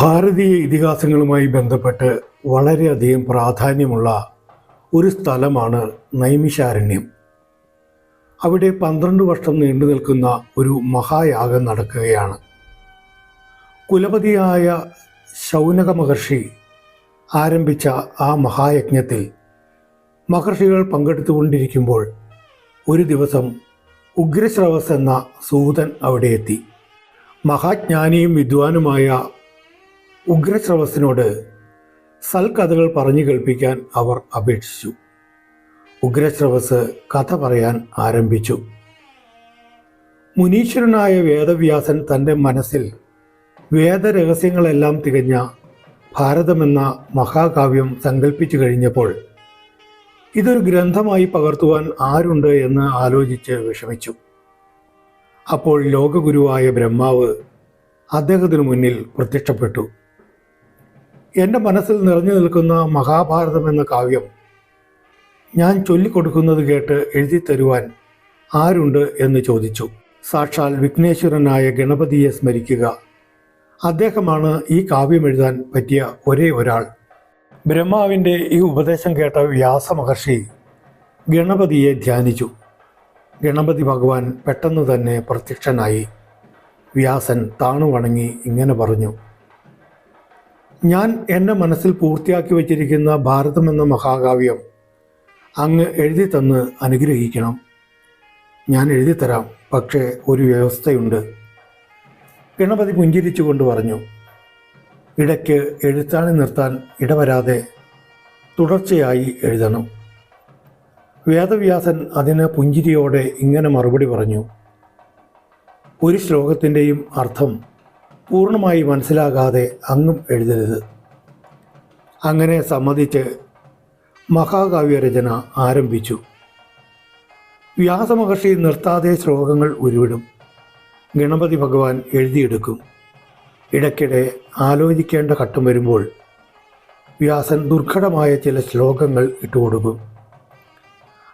ഭാരതീയ ഇതിഹാസങ്ങളുമായി ബന്ധപ്പെട്ട് വളരെയധികം പ്രാധാന്യമുള്ള ഒരു സ്ഥലമാണ് നൈമിഷാരണ്യം. അവിടെ പന്ത്രണ്ട് വർഷം നീണ്ടു നിൽക്കുന്ന ഒരു മഹായാഗം നടക്കുകയാണ്. കുലപതിയായ ശൗനക മഹർഷി ആരംഭിച്ച ആ മഹായജ്ഞത്തിൽ മഹർഷികൾ പങ്കെടുത്തുകൊണ്ടിരിക്കുമ്പോൾ ഒരു ദിവസം ഉഗ്രശ്രവസ് എന്ന സൂതൻ അവിടെ എത്തി മഹാജ്ഞാനിയും വിദ്വാനുമായ ഉഗ്രശ്രവസിനോട് സൽക്കഥകൾ പറഞ്ഞു കേൾപ്പിക്കാൻ അവർ അപേക്ഷിച്ചു. ഉഗ്രശ്രവസ് കഥ പറയാൻ ആരംഭിച്ചു. മുനീശ്വരനായ വേദവ്യാസൻ തന്റെ മനസ്സിൽ വേദരഹസ്യങ്ങളെല്ലാം തികഞ്ഞ ഭാരതമെന്ന മഹാകാവ്യം സങ്കല്പിച്ചു കഴിഞ്ഞപ്പോൾ ഇതൊരു ഗ്രന്ഥമായി പകർത്തുവാൻ ആരുണ്ട് എന്ന് ആലോചിച്ച് വിഷമിച്ചു. അപ്പോൾ ലോകഗുരുവായ ബ്രഹ്മാവ് അദ്ദേഹത്തിനു മുന്നിൽ പ്രത്യക്ഷപ്പെട്ടു. എന്റെ മനസ്സിൽ നിറഞ്ഞു നിൽക്കുന്ന മഹാഭാരതം എന്ന കാവ്യം ഞാൻ ചൊല്ലിക്കൊടുക്കുന്നത് കേട്ട് എഴുതി തരുവാൻ ആരുണ്ട് എന്ന് ചോദിച്ചു. സാക്ഷാൽ വിഘ്നേശ്വരനായ ഗണപതിയെ സ്മരിക്കുക. അദ്ദേഹമാണ് ഈ കാവ്യം എഴുതാൻ പറ്റിയ ഒരേ ഒരാൾ. ബ്രഹ്മാവിന്റെ ഈ ഉപദേശം കേട്ട വ്യാസമഹർഷി ഗണപതിയെ ധ്യാനിച്ചു. ഗണപതി ഭഗവാൻ പെട്ടെന്ന് തന്നെ പ്രത്യക്ഷനായി. വ്യാസൻ താണു വണങ്ങി ഇങ്ങനെ പറഞ്ഞു. ഞാൻ എന്റെ മനസ്സിൽ പൂർത്തിയാക്കി വച്ചിരിക്കുന്ന ഭാരതം എന്ന മഹാകാവ്യം അങ്ങ് എഴുതി തന്ന് അനുഗ്രഹിക്കണം. ഞാൻ എഴുതി തരാം പക്ഷേ ഒരു വ്യവസ്ഥയുണ്ട്. ഗണപതി പുഞ്ചിരിച്ചുകൊണ്ട് പറഞ്ഞു ഇടയ്ക്ക് എഴുത്താണി നിർത്താൻ ഇടവരാതെ തുടർച്ചയായി എഴുതണം. വേദവ്യാസൻ അതിന് പുഞ്ചിരിയോടെ ഇങ്ങനെ മറുപടി പറഞ്ഞു ഒരു ശ്ലോകത്തിന്റെയും അർത്ഥം പൂർണമായി മനസ്സിലാകാതെ അങ്ങും എഴുതരുത്. അങ്ങനെ സമ്മതിച്ച് മഹാകാവ്യരചന ആരംഭിച്ചു. വ്യാസമഹർഷി നിർത്താതെ ശ്ലോകങ്ങൾ ഉരുവിടും. ഗണപതി ഭഗവാൻ എഴുതിയെടുക്കും. ഇടയ്ക്കിടെ ആലോചിക്കേണ്ട ഘട്ടം വരുമ്പോൾ വ്യാസൻ ദുർഘടമായ ചില ശ്ലോകങ്ങൾ ഇട്ടുകൊടുക്കും.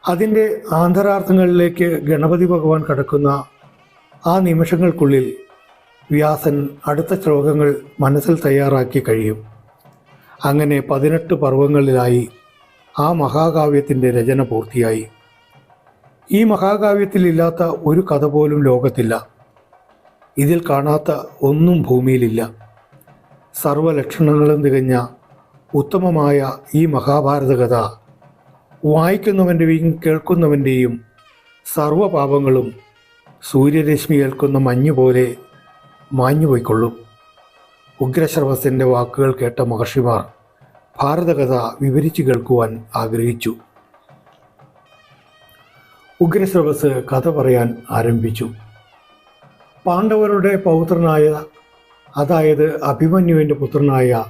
അതിന്റെ ആന്തരാർത്ഥങ്ങളിലേക്ക് ഗണപതി ഭഗവാൻ കടക്കുന്ന ആ നിമിഷങ്ങൾക്കുള്ളിൽ വ്യാസൻ അടുത്ത ശ്ലോകങ്ങൾ മനസ്സിൽ തയ്യാറാക്കി കഴിയും. അങ്ങനെ പതിനെട്ട് പർവങ്ങളിലായി ആ മഹാകാവ്യത്തിന്റെ രചന പൂർത്തിയായി. ഈ മഹാകാവ്യത്തിലില്ലാത്ത ഒരു കഥ പോലും ലോകത്തില്ല. ഇതിൽ കാണാത്ത ഒന്നും ഭൂമിയിലില്ല. സർവലക്ഷണങ്ങളും തികഞ്ഞ ഉത്തമമായ ഈ മഹാഭാരത കഥ വായിക്കുന്നവന്റെയും കേൾക്കുന്നവന്റെയും സർവപാപങ്ങളും സൂര്യരശ്മി ഏൽക്കുന്ന മഞ്ഞ് പോലെ മാഞ്ഞുപോയിക്കൊള്ളും. ഉഗ്രശ്രവസിന്റെ വാക്കുകൾ കേട്ട മഹർഷിമാർ ഭാരതകഥ വിവരിച്ചു കേൾക്കുവാൻ ആഗ്രഹിച്ചു. ഉഗ്രശ്രവസ് കഥ പറയാൻ ആരംഭിച്ചു. പാണ്ഡവരുടെ പൗത്രനായ അതായത് അഭിമന്യുവിന്റെ പുത്രനായ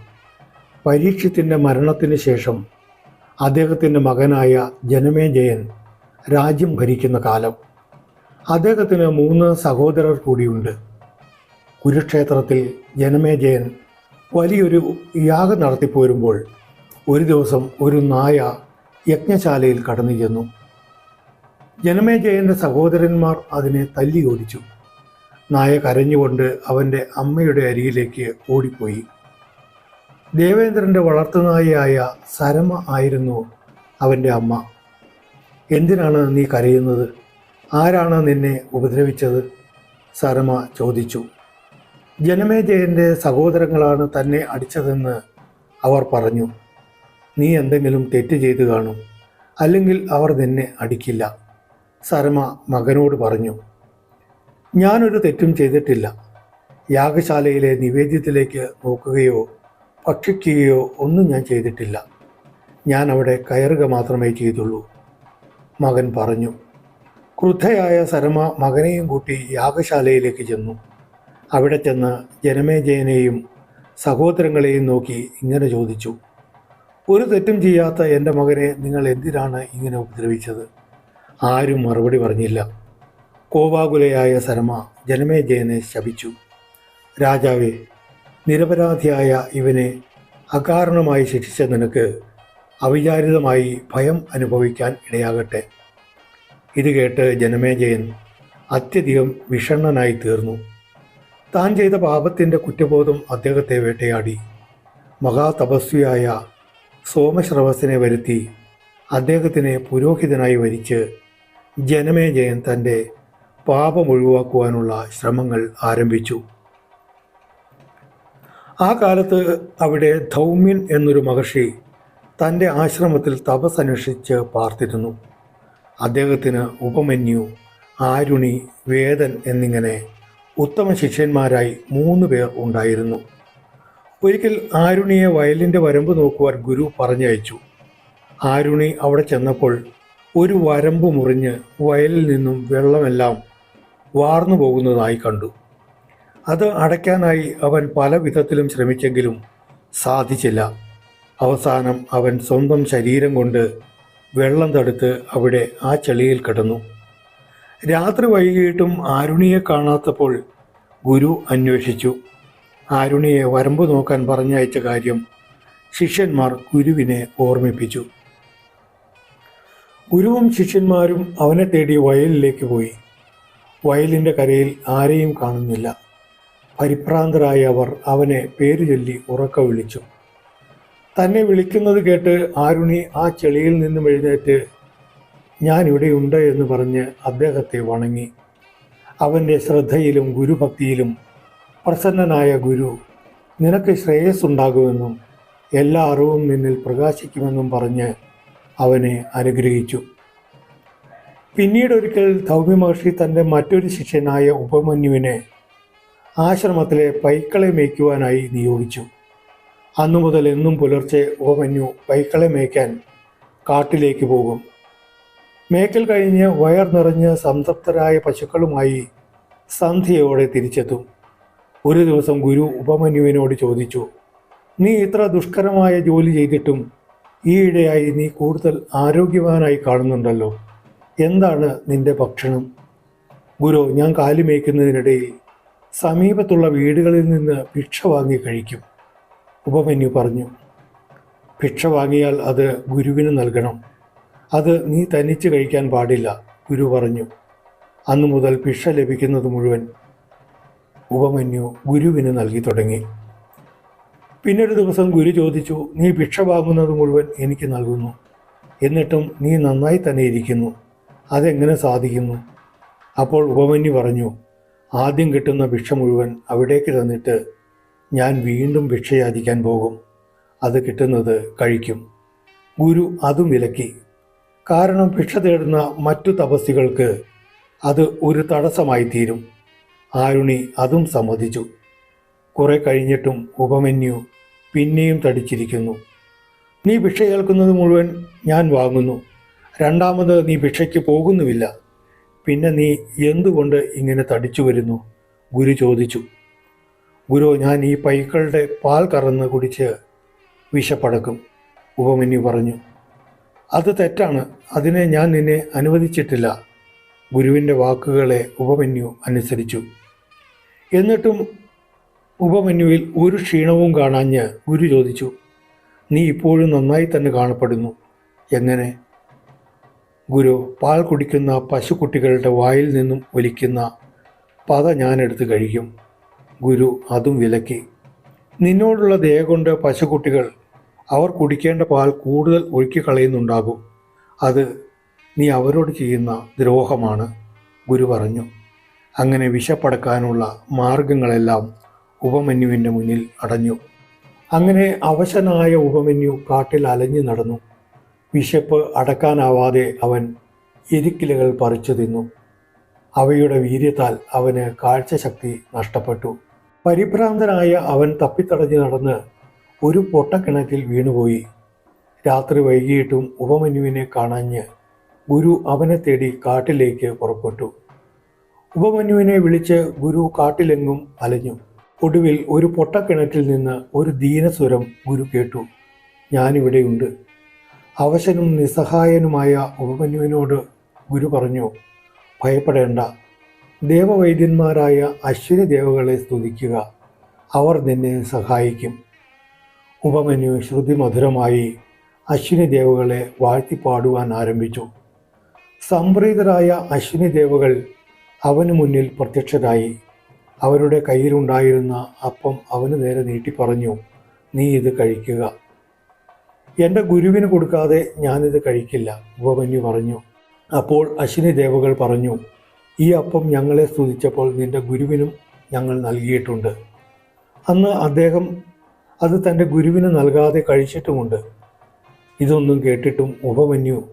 പരീക്ഷത്തിന്റെ മരണത്തിന് ശേഷം അദ്ദേഹത്തിന്റെ മകനായ ജനമേജയൻ രാജ്യം ഭരിക്കുന്ന കാലം. അദ്ദേഹത്തിന് മൂന്ന് സഹോദരർ കൂടിയുണ്ട്. കുരുക്ഷേത്രത്തിൽ ജനമേജയൻ വലിയൊരു യാഗം നടത്തിപ്പോരുമ്പോൾ ഒരു ദിവസം ഒരു നായ യജ്ഞശാലയിൽ കടന്നു ചെന്നു. ജനമേജയന്റെ സഹോദരന്മാർ അതിനെ തല്ലി ഓടിച്ചു. നായ കരഞ്ഞുകൊണ്ട് അവന്റെ അമ്മയുടെ അരികിലേക്ക് ഓടിപ്പോയി. ദേവേന്ദ്രന്റെ വളർത്തുനായയായ സരമ ആയിരുന്നു അവന്റെ അമ്മ. എന്തിനാണ് നീ കരയുന്നത്? ആരാണ് നിന്നെ ഉപദ്രവിച്ചത്? സരമ ചോദിച്ചു. ജനമേജയന്റെ സഹോദരങ്ങളാണ് തന്നെ അടിച്ചതെന്ന് അവർ പറഞ്ഞു. നീ എന്തെങ്കിലും തെറ്റ് ചെയ്തു കാണും അല്ലെങ്കിൽ അവർ നിന്നെ അടിക്കില്ല സരമ മകനോട് പറഞ്ഞു. ഞാനൊരു തെറ്റും ചെയ്തിട്ടില്ല. യാഗശാലയിലെ നിവേദ്യത്തിലേക്ക് നോക്കുകയോ ഭക്ഷിക്കുകയോ ഒന്നും ഞാൻ ചെയ്തിട്ടില്ല. ഞാൻ അവിടെ കയറുക മാത്രമേ ചെയ്തുള്ളൂ മകൻ പറഞ്ഞു. ക്രുദ്ധയായ സരമ മകനെയും കൂട്ടി യാഗശാലയിലേക്ക് ചെന്നു. അവിടെ ചെന്ന് ജനമേജയനെയും സഹോദരങ്ങളെയും നോക്കി ഇങ്ങനെ ചോദിച്ചു ഒരു തെറ്റും ചെയ്യാത്ത എന്റെ മകനെ നിങ്ങൾ എന്തിനാണ് ഇങ്ങനെ ഉപദ്രവിച്ചത്? ആരും മറുപടി പറഞ്ഞില്ല. കോപാകുലയായ സരമ ജനമേജയനെ ശപിച്ചു. രാജാവെ നിരപരാധിയായ ഇവനെ അകാരണമായി ശിക്ഷിച്ച നിനക്ക് അവിചാരിതമായി ഭയം അനുഭവിക്കാൻ ഇടയാകട്ടെ. ഇത് കേട്ട് ജനമേജയൻ അത്യധികം വിഷണ്ണനായി തീർന്നു. താൻ ചെയ്ത പാപത്തിന്റെ കുറ്റബോധം അദ്ദേഹത്തെ വേട്ടയാടി. മഹാതപസ്വിയായ സോമശ്രവസിനെ വരുത്തി അദ്ദേഹത്തിനെ പുരോഹിതനായി വരിച്ച് ജനമേജയൻ തന്റെ പാപം ഒഴിവാക്കുവാനുള്ള ശ്രമങ്ങൾ ആരംഭിച്ചു. ആ കാലത്ത് അവിടെ ധൗമ്യൻ എന്നൊരു മഹർഷി തന്റെ ആശ്രമത്തിൽ തപസ് തപസ്സന്വേഷിച്ച് പാർത്തിരുന്നു. അദ്ദേഹത്തിന് ഉപമന്യു ആരുണി വേദൻ എന്നിങ്ങനെ ഉത്തമ ശിഷ്യന്മാരായി മൂന്ന് പേർ ഉണ്ടായിരുന്നു. ഒരിക്കൽ ആരുണിയെ വയലിന്റെ വരമ്പ് നോക്കുവാൻ ഗുരു പറഞ്ഞയച്ചു. ആരുണി അവിടെ ചെന്നപ്പോൾ ഒരു വരമ്പ് മുറിഞ്ഞ് വയലിൽ നിന്നും വെള്ളമെല്ലാം വാർന്നു പോകുന്നതായി കണ്ടു. അത് അടയ്ക്കാനായി അവൻ പല വിധത്തിലും ശ്രമിച്ചെങ്കിലും സാധിച്ചില്ല. അവസാനം അവൻ സ്വന്തം ശരീരം കൊണ്ട് വെള്ളം തടുത്ത് അവിടെ ആ ചെളിയിൽ കിടന്നു. രാത്രി വൈകിട്ടും ആരുണിയെ കാണാത്തപ്പോൾ ഗുരു അന്വേഷിച്ചു. ആരുണിയെ വരമ്പ് നോക്കാൻ പറഞ്ഞയച്ച കാര്യം ശിഷ്യന്മാർ ഗുരുവിനെ ഓർമ്മിപ്പിച്ചു. ഗുരുവും ശിഷ്യന്മാരും അവനെ തേടി വയലിലേക്ക് പോയി. വയലിന്റെ കരയിൽ ആരെയും കാണുന്നില്ല. പരിഭ്രാന്തരായ അവർ അവനെ പേര് ചൊല്ലി ഉറക്ക വിളിച്ചു. തന്നെ വിളിക്കുന്നത് കേട്ട് ആരുണി ആ ചെളിയിൽ നിന്നും എഴുന്നേറ്റ് ഞാൻ ഇവിടെയുണ്ട് എന്ന് പറഞ്ഞ് അദ്ദേഹത്തെ വണങ്ങി. അവന്റെ ശ്രദ്ധയിലും ഗുരുഭക്തിയിലും പ്രസന്നനായ ഗുരു നിനക്ക് ശ്രേയസ്സുണ്ടാകുമെന്നും എല്ലാ അറിവും നിന്നിൽ പ്രകാശിക്കുമെന്നും പറഞ്ഞ് അവനെ അനുഗ്രഹിച്ചു. പിന്നീടൊരിക്കൽ ധൗമ്യ മഹർഷി തന്റെ മറ്റൊരു ശിഷ്യനായ ഉപമന്യുവിനെ ആശ്രമത്തിലെ പൈക്കളെ മേയ്ക്കുവാനായി നിയോഗിച്ചു. അന്നു മുതൽ എന്നും പുലർച്ചെ ഉപമന്യു പൈക്കളെ മേയ്ക്കാൻ കാട്ടിലേക്ക് പോകും. മേക്കൽ കഴിഞ്ഞ് വയർ നിറഞ്ഞ് സംതൃപ്തരായ പശുക്കളുമായി സന്ധ്യയോടെ തിരിച്ചെത്തും. ഒരു ദിവസം ഗുരു ഉപമന്യുവിനോട് ചോദിച്ചു നീ ഇത്ര ദുഷ്കരമായ ജോലി ചെയ്തിട്ടും ഈയിടെയായി നീ കൂടുതൽ ആരോഗ്യവാനായി കാണുന്നുണ്ടല്ലോ. എന്താണ് നിന്റെ ഭക്ഷണം? ഗുരു ഞാൻ കാലുമേയ്ക്കുന്നതിനിടയിൽ സമീപത്തുള്ള വീടുകളിൽ നിന്ന് ഭിക്ഷ വാങ്ങി കഴിക്കും ഉപമന്യു പറഞ്ഞു. ഭിക്ഷ വാങ്ങിയാൽ അത് ഗുരുവിന് നൽകണം. അത് നീ തനിച്ച് കഴിക്കാൻ പാടില്ല ഗുരു പറഞ്ഞു. അന്നു മുതൽ ഭിക്ഷ ലഭിക്കുന്നത് മുഴുവൻ ഉപമന്യു ഗുരുവിന് നൽകി തുടങ്ങി. പിന്നൊരു ദിവസം ഗുരു ചോദിച്ചു നീ ഭിക്ഷ വാങ്ങുന്നത് മുഴുവൻ എനിക്ക് നൽകുന്നു. എന്നിട്ടും നീ നന്നായി തന്നെ ഇരിക്കുന്നു. അതെങ്ങനെ സാധിക്കുന്നു? അപ്പോൾ ഉപമന്യു പറഞ്ഞു ആദ്യം കിട്ടുന്ന ഭിക്ഷ മുഴുവൻ അവിടേക്ക് തന്നിട്ട് ഞാൻ വീണ്ടും ഭിക്ഷയാചിക്കാൻ പോകും. അത് കിട്ടുന്നത് കഴിക്കും. ഗുരു അതും വിലക്കി. കാരണം ഭിക്ഷ തേടുന്ന മറ്റു തപസ്സികൾക്ക് അത് ഒരു തടസ്സമായി തീരും. ആരുണി അതും സമ്മതിച്ചു. കുറെ കഴിഞ്ഞിട്ടും ഉപമന്യു പിന്നെയും തടിച്ചിരിക്കുന്നു. നീ ഭിക്ഷ കേൾക്കുന്നത് മുഴുവൻ ഞാൻ വാങ്ങുന്നു. രണ്ടാമത് നീ ഭിക്ഷയ്ക്ക് പോകുന്നുമില്ല. പിന്നെ നീ എന്തുകൊണ്ട് ഇങ്ങനെ തടിച്ചു വരുന്നു? ഗുരു ചോദിച്ചു. ഗുരു ഞാൻ ഈ പൈക്കളുടെ പാൽ കറന്ന് കുടിച്ച് വിശപ്പടക്കും ഉപമന്യു പറഞ്ഞു. അത് തെറ്റാണ്. അതിനെ ഞാൻ നിന്നെ അനുവദിച്ചിട്ടില്ല. ഗുരുവിന്റെ വാക്കുകളെ ഉപമന്യു അനുസരിച്ചു. എന്നിട്ടും ഉപമന്യുവിൽ ഒരു ക്ഷീണവും കാണാഞ്ഞ് ഗുരു ചോദിച്ചു നീ ഇപ്പോഴും നന്നായി തന്നെ കാണപ്പെടുന്നു. എങ്ങനെ? ഗുരു പാൽ കുടിക്കുന്ന പശുക്കുട്ടികളുടെ വായിൽ നിന്നും ഒലിക്കുന്ന പത ഞാനെടുത്ത് കഴിക്കും. ഗുരു അതും വിലക്കി നിന്നോടുള്ള ദയ കൊണ്ട് പശുക്കുട്ടികൾ അവർ കുടിക്കേണ്ട പാൽ കൂടുതൽ ഒഴുക്കിക്കളയുന്നുണ്ടാകും അത് നീ അവരോട് ചെയ്യുന്ന ദ്രോഹമാണ് ഗുരു പറഞ്ഞു. അങ്ങനെ വിശപ്പടക്കാനുള്ള മാർഗങ്ങളെല്ലാം ഉപമന്യുവിന്റെ മുന്നിൽ അടഞ്ഞു. അങ്ങനെ അവശനായ ഉപമന്യു കാട്ടിൽ അലഞ്ഞു നടന്നു. വിശപ്പ് അടക്കാനാവാതെ അവൻ എരിക്കിലകൾ പറിച്ചു തിന്നു. അവയുടെ വീര്യത്താൽ അവന് കാഴ്ചശക്തി നഷ്ടപ്പെട്ടു. പരിഭ്രാന്തനായ അവൻ തപ്പിത്തടഞ്ഞു നടന്ന് ഒരു പൊട്ടക്കിണറ്റിൽ വീണുപോയി. രാത്രി വൈകിയിട്ടും ഉപമന്യുവിനെ കാണാഞ്ഞ് ഗുരു അവനെ തേടി കാട്ടിലേക്ക് പുറപ്പെട്ടു. ഉപമന്യുവിനെ വിളിച്ച് ഗുരു കാട്ടിലെങ്ങും അലഞ്ഞു. ഒടുവിൽ ഒരു പൊട്ടക്കിണറ്റിൽ നിന്ന് ഒരു ദീനസ്വരം ഗുരു കേട്ടു. ഞാനിവിടെയുണ്ട്. അവശനും നിസ്സഹായനുമായ ഉപമന്യുവിനോട് ഗുരു പറഞ്ഞു ഭയപ്പെടേണ്ട. ദേവവൈദ്യന്മാരായ അശ്വിനി ദേവകളെ സ്തുതിക്കുക. അവർ നിന്നെ സഹായിക്കും. ഉപമന്യു ശ്രുതിമധുരമായി അശ്വിനി ദേവകളെ വാഴ്ത്തിപ്പാടുവാൻ ആരംഭിച്ചു. സംപ്രീതരായ അശ്വിനി ദേവകൾ അവന് മുന്നിൽ പ്രത്യക്ഷരായി. അവരുടെ കയ്യിലുണ്ടായിരുന്ന അപ്പം അവന് നേരെ നീട്ടി പറഞ്ഞു നീ ഇത് കഴിക്കുക. എന്റെ ഗുരുവിന് കൊടുക്കാതെ ഞാനിത് കഴിക്കില്ല ഉപമന്യു പറഞ്ഞു. അപ്പോൾ അശ്വിനി ദേവകൾ പറഞ്ഞു ഈ അപ്പം ഞങ്ങളെ സ്തുതിച്ചപ്പോൾ നിന്റെ ഗുരുവിനും ഞങ്ങൾ നൽകിയിട്ടുണ്ട്. അന്ന് അദ്ദേഹം അത് തന്റെ ഗുരുവിന് നൽകാതെ കഴിച്ചിട്ടുമുണ്ട്. ഇതൊന്നും കേട്ടിട്ടും ഉപമന്യു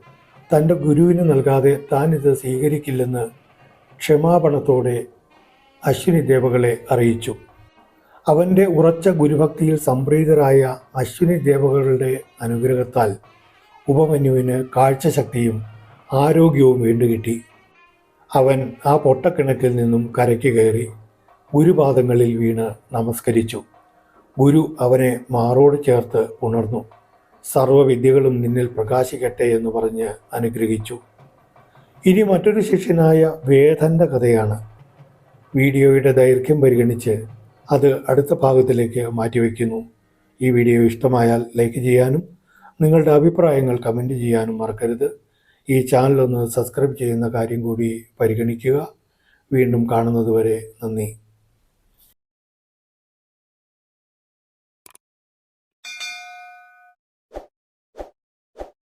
തന്റെ ഗുരുവിന് നൽകാതെ താൻ ഇത് സ്വീകരിക്കില്ലെന്ന് ക്ഷമാപണത്തോടെ അശ്വിനി ദേവകളെ അറിയിച്ചു. അവന്റെ ഉറച്ച ഗുരുഭക്തിയിൽ സംപ്രീതരായ അശ്വിനി ദേവകളുടെ അനുഗ്രഹത്താൽ ഉപമന്യുവിന് കാഴ്ചശക്തിയും ആരോഗ്യവും വീണ്ടുകിട്ടി. അവൻ ആ പൊട്ടക്കിണറ്റിൽ നിന്നും കരയ്ക്ക് കയറി ഗുരുപാദങ്ങളിൽ വീണ് നമസ്കരിച്ചു. ഗുരു അവനെ മാറോട് ചേർത്ത് ഉണർന്നു സർവവിദ്യകളും നിന്നിൽ പ്രകാശിക്കട്ടെ എന്ന് പറഞ്ഞ് അനുഗ്രഹിച്ചു. ഇനി മറ്റൊരു ശിഷ്യനായ വേദന്റെ കഥയാണ്. വീഡിയോയുടെ ദൈർഘ്യം പരിഗണിച്ച് അത് അടുത്ത ഭാഗത്തിലേക്ക് മാറ്റിവെക്കുന്നു. ഈ വീഡിയോ ഇഷ്ടമായാൽ ലൈക്ക് ചെയ്യാനും നിങ്ങളുടെ അഭിപ്രായങ്ങൾ കമന്റ് ചെയ്യാനും മറക്കരുത്. ഈ ചാനലൊന്ന് സബ്സ്ക്രൈബ് ചെയ്യുന്ന കാര്യം കൂടി പരിഗണിക്കുക. വീണ്ടും കാണുന്നതുവരെ നന്ദി.